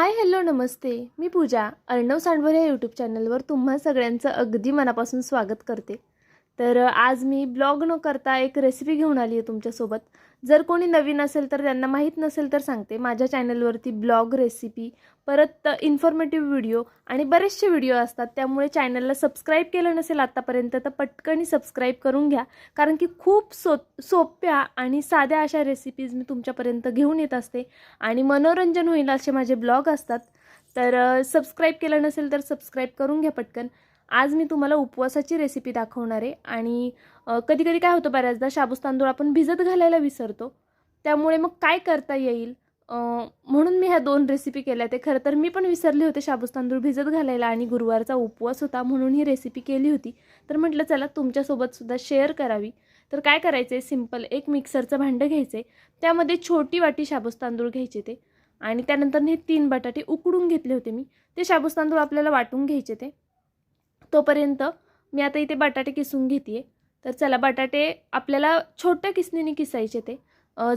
Hi hello नमस्ते. मी पूजा अर्णव सांडवर या YouTube चॅनलवर तुम्हा सगळ्यांचं अगदी मनापासून स्वागत करते. तर आज मी ब्लॉग न करता एक रेसिपी घेऊन आली आहे तुमच्यासोबत. जर कोणी नवीन असेल तर त्यांना माहीत नसेल तर सांगते. माझ्या चॅनलवरती ब्लॉग रेसिपी परत इन्फॉर्मेटिव्ह व्हिडिओ आणि बरेचसे व्हिडिओ असतात. त्यामुळे चॅनलला सबस्क्राईब केलं नसेल आत्तापर्यंत तर पटकनी सबस्क्राईब करून घ्या. कारण की खूप सो सोप्या आणि साध्या अशा रेसिपीज मी तुमच्यापर्यंत घेऊन येत असते. आणि मनोरंजन होईल असे माझे ब्लॉग असतात. तर सबस्क्राईब केलं नसेल तर सबस्क्राईब करून घ्या पटकन. आज मी तुम्हाला उपवासाची रेसिपी दाखवणार आहे. आणि कधी कधी काय होतं बऱ्याचदा शाबूस तांदूळ आपण भिजत घालायला विसरतो. त्यामुळे मग काय करता येईल? म्हणून मी ह्या दोन रेसिपी केल्या. ते खरं तर मी पण विसरले होते शाबूस तांदूळ भिजत घालायला आणि गुरुवारचा उपवास होता म्हणून ही रेसिपी केली होती. तर म्हटलं चला तुमच्यासोबतसुद्धा शेअर करावी. तर काय करायचं आहे सिंपल एक मिक्सरचं भांडं घ्यायचं आहे त्यामध्ये छोटी वाटी शाबूस तांदूळ घ्यायचे ते. आणि त्यानंतर हे तीन बटाटे उकडून घेतले होते मी. ते शाबूस तांदूळ आपल्याला वाटून घ्यायचे ते. तोपर्यंत मी आता इथे बटाटे किसून घेते तर चला बटाटे आपल्याला छोट्या किसणीने किसायचे ते.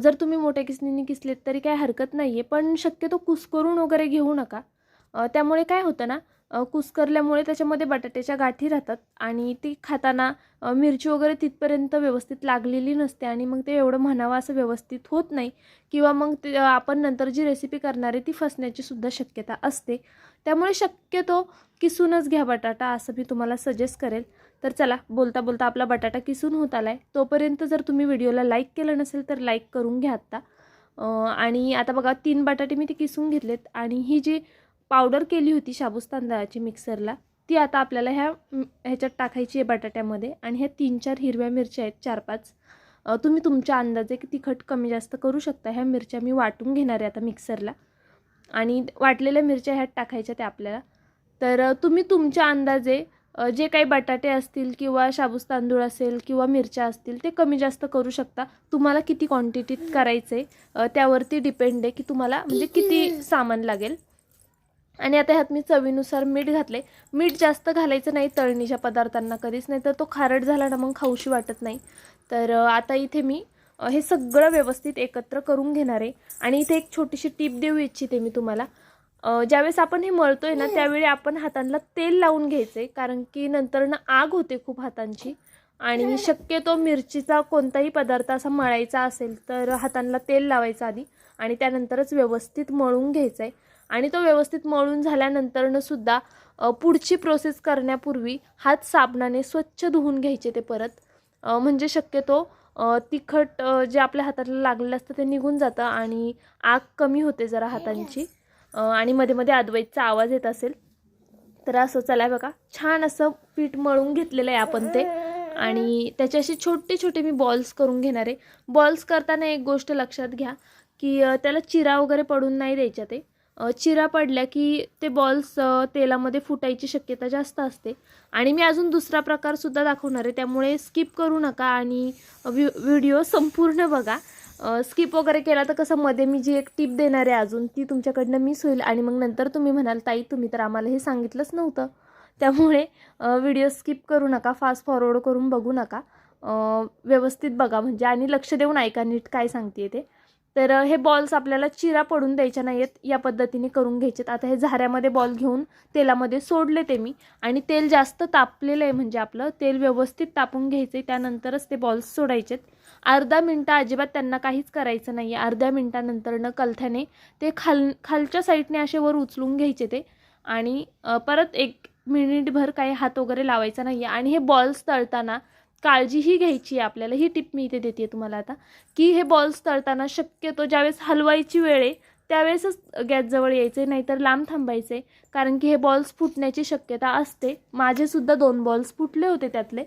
जर तुम्ही मोठ्या किसणीने किसलेत तरी काय हरकत नाही आहे पण शक्यतो कुस्करून वगैरे घेऊ नका. त्यामुळे काय होतं ना कुस्करल्यामुळे त्याच्यामध्ये बटाट्याच्या गाठी राहतात आणि ती खाताना मिरची वगैरे तिथपर्यंत व्यवस्थित लागलेली नसते आणि मग ते एवढं म्हणावं असं व्यवस्थित होत नाही किंवा मग ते आपण नंतर जी रेसिपी करणार आहे ती फसण्याची सुद्धा शक्यता असते. त्यामुळे शक्यतो किसूनच घ्या बटाटा असं मी तुम्हाला सजेस्ट करेल. तर चला बोलता बोलता आपला बटाटा किसून होत आला आहे तोपर्यंत जर तुम्ही व्हिडिओला लाईक केलं नसेल तर लाईक करून घ्या आत्ता. आणि आता बघा तीन बटाटे मी ते किसून घेतलेत आणि ही जी पावडर केली होती शाबूस तांदळाची मिक्सरला. ती आता आपल्याला ह्या ह्याच्यात टाकायची आहे बटाट्यामध्ये आणि ह्या तीन चार हिरव्या मिरच्या आहेत चार पाच. तुम्ही तुमच्या अंदाजे की तिखट कमी जास्त करू शकता? ह्या मिरच्या मी वाटून घेणार आहे आता मिक्सरला. आणि वाटलेल्या मिरच्या ह्यात टाकायच्या त्या आपल्याला. तर तुम्ही तुमच्या अंदाजे जे काही बटाटे असतील किंवा शाबूस तांदूळ असेल किंवा मिरच्या असतील ते कमी जास्त करू शकता. तुम्हाला किती क्वांटिटीत करायचं आहे त्यावरती डिपेंड आहे की तुम्हाला म्हणजे किती? सामान लागेल. आणि आता ह्यात मी चवीनुसार मीठ घातले मीठ जास्त घालायचं नाही तळणीच्या पदार्थांना कधीच नाही तर तो खारट झाला ना मग खाऊशी वाटत नाही. तर आता इथे मी हे सगळं व्यवस्थित एकत्र करून घेणार आहे. आणि इथे एक छोटीशी टीप देऊ इच्छिते मी तुम्हाला. ज्यावेळेस आपण हे मळतोय ना त्यावेळी आपण हातांना तेल लावून घ्यायचे कारण की नंतर ना आग होते खूप हातांची. आणि शक्यतो मिरचीचा कोणताही पदार्थ असा मळायचा असेल तर हातांना तेल लावायचं आधी. आणि त्यानंतरच व्यवस्थित मळून घ्यायचं आहे आणि तो व्यवस्थित मळून झाल्यानंतरनं सुद्धा पुढची प्रोसेस करण्यापूर्वी हात साबणाने स्वच्छ धुवून घ्यायचे ते परत. म्हणजे शक्यतो तिखट जे आपल्या हाताला लागलेलं असतं ते निघून जातं आणि आग कमी होते जरा हातांची. आणि मध्ये मध्ये अद्वैतचा आवाज येत असेल. तर असं चला बघा. छान असं पीठ मळून घेतलेलं आहे आपण ते. आणि त्याचे असे छोटे छोटे मी बॉल्स करून घेणार आहे. बॉल्स करताना एक गोष्ट लक्षात घ्या की त्याला चिरा वगैरे पडून नाही द्यायच्या ते. चिरा पडल्या की ते बॉल्स तेलामध्ये फुटायची शक्यता जास्त असते. आणि मी अजून दुसरा प्रकारसुद्धा दाखवणार आहे. त्यामुळे स्किप करू नका आणि व्हि व्हिडिओ संपूर्ण बघा. स्किप वगैरे केला तर कसं मध्ये मी जी एक टिप देणार आहे अजून ती तुमच्याकडनं मिस होईल. आणि मग नंतर तुम्ही म्हणाल ताई तुम्ही तर आम्हाला हे सांगितलंच नव्हतं. त्यामुळे व्हिडिओ स्किप करू नका. फास्ट फॉरवर्ड करून बघू नका. व्यवस्थित बघा म्हणजे. आणि लक्ष देऊन ऐका नीट काय सांगते ते. तर हे बॉल्स आपल्याला चिरा पडून द्यायच्या नाही आहेत या पद्धतीने करून घ्यायचेत. आता हे झाऱ्यामध्ये बॉल घेऊन तेलामध्ये सोडले ते मी. आणि तेल जास्त तापलेलं आहे म्हणजे आपलं तेल व्यवस्थित तापून घ्यायचं आहे त्यानंतरच ते बॉल्स सोडायचेत. अर्धा मिनटं अजिबात त्यांना काहीच करायचं नाही आहे अर्ध्या मिनटानंतरनं कलथ्याने ते खाल खालच्या साईडने असे वर उचलून घ्यायचे ते. आणि परत एक मिनिटभर काही हात वगैरे लावायचा नाही आहे आणि हे बॉल्स तळताना काळजीही घ्यायची आहे आपल्याला. ही टिप मी इथे देते तुम्हाला आता. की हे बॉल्स तळताना शक्यतो ज्यावेळेस हलवायची वेळ आहे त्यावेळेसच गॅसजवळ यायचे नाहीतर लांब थांबायचे कारण की हे बॉल्स फुटण्याची शक्यता असते. माझेसुद्धा दोन बॉल्स फुटले होते त्यातले.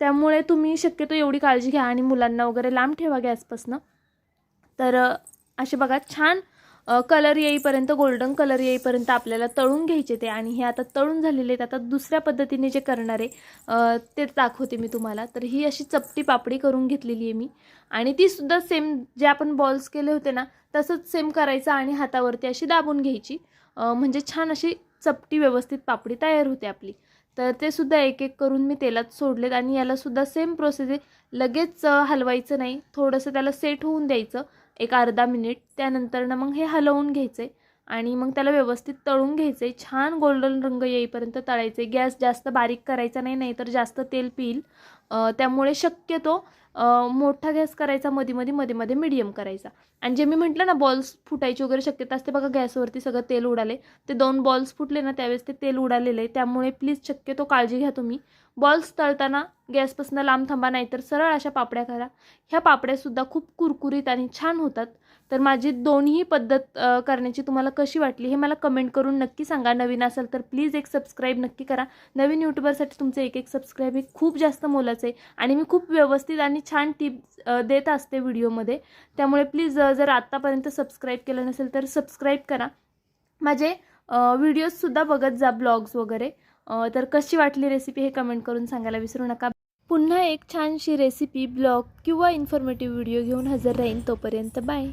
त्यामुळे तुम्ही शक्यतो एवढी काळजी घ्या आणि मुलांना वगैरे लांब ठेवा गॅसपासनं. तर असे बघा छान कलर येईपर्यंत गोल्डन कलर येईपर्यंत आपल्याला तळून घ्यायचे ते आणि हे आता तळून झालेले आहेत. आता दुसऱ्या पद्धतीने जे करणारे ते दाखवते मी तुम्हाला. तर ही अशी चपटी पापडी करून घेतलेली आहे मी. आणि ती सुद्धा सेम जे आपण बॉल्स केले होते ना तसंच सेम करायचं आणि हातावरती अशी दाबून घ्यायची. म्हणजे छान अशी चपटी व्यवस्थित पापडी तयार होते आपली. तर ते सुद्धा एक एक करून मी तेलात सोडलेत आणि याला सुद्धा सेम प्रोसेस आहे. लगेच हलवायचं नाही. थोडंसं त्याला सेट होऊन द्यायचं. एक अर्धा मिनिट त्यानंतरनं मग हे हलवून घ्यायचं आणि मग त्याला व्यवस्थित तळून घ्यायचं. आहे छान गोल्डन रंग येईपर्यंत तळायचे. गॅस जास्त बारीक करायचा नाही नाही तर जास्त तेल पिईल. त्यामुळे शक्यतो मोठा गॅस करायचा मध्ये मध्ये मध्ये मध्ये मिडियम करायचा. आणि जे मी म्हटलं ना बॉल्स फुटायची वगैरे शक्यता असते बघा गॅसवरती सगळं तेल उडाले. ते दोन बॉल्स फुटले ना त्यावेळेस ते तेल उडालेलं आहे. त्यामुळे प्लीज शक्यतो काळजी घ्या तुम्ही. बॉल्स तळताना गॅसपासून लांब थांबा नाही तर सरळ अशा पापड्या करा. ह्या पापड्यासुद्धा खूप कुरकुरीत आणि छान होतात. तर माझी दोन्ही पद्धत करण्याची तुम्हाला कशी वाटली हे मला कमेंट करून नक्की सांगा. नवीन असेल तर प्लीज एक सबस्क्राईब नक्की करा. नवीन यूट्यूबरसाठी तुमचं एक एक सबस्क्राईब हे खूप जास्त मोलाचं आहे आणि मी खूप व्यवस्थित आणि छान टिप्स देत असते व्हिडिओमध्ये. त्यामुळे प्लीज जर आत्तापर्यंत सबस्क्राईब केलं नसेल तर सबस्क्राईब करा. माझे व्हिडिओजसुद्धा बघत जा ब्लॉग्स वगैरे. तर कशी वाटली रेसिपी हे कमेंट करून सांगायला विसरू नका. पुन्हा एक छानशी रेसिपी ब्लॉग किंवा इन्फॉर्मेटिव्ह व्हिडिओ घेऊन हजर राहीन तोपर्यंत बाय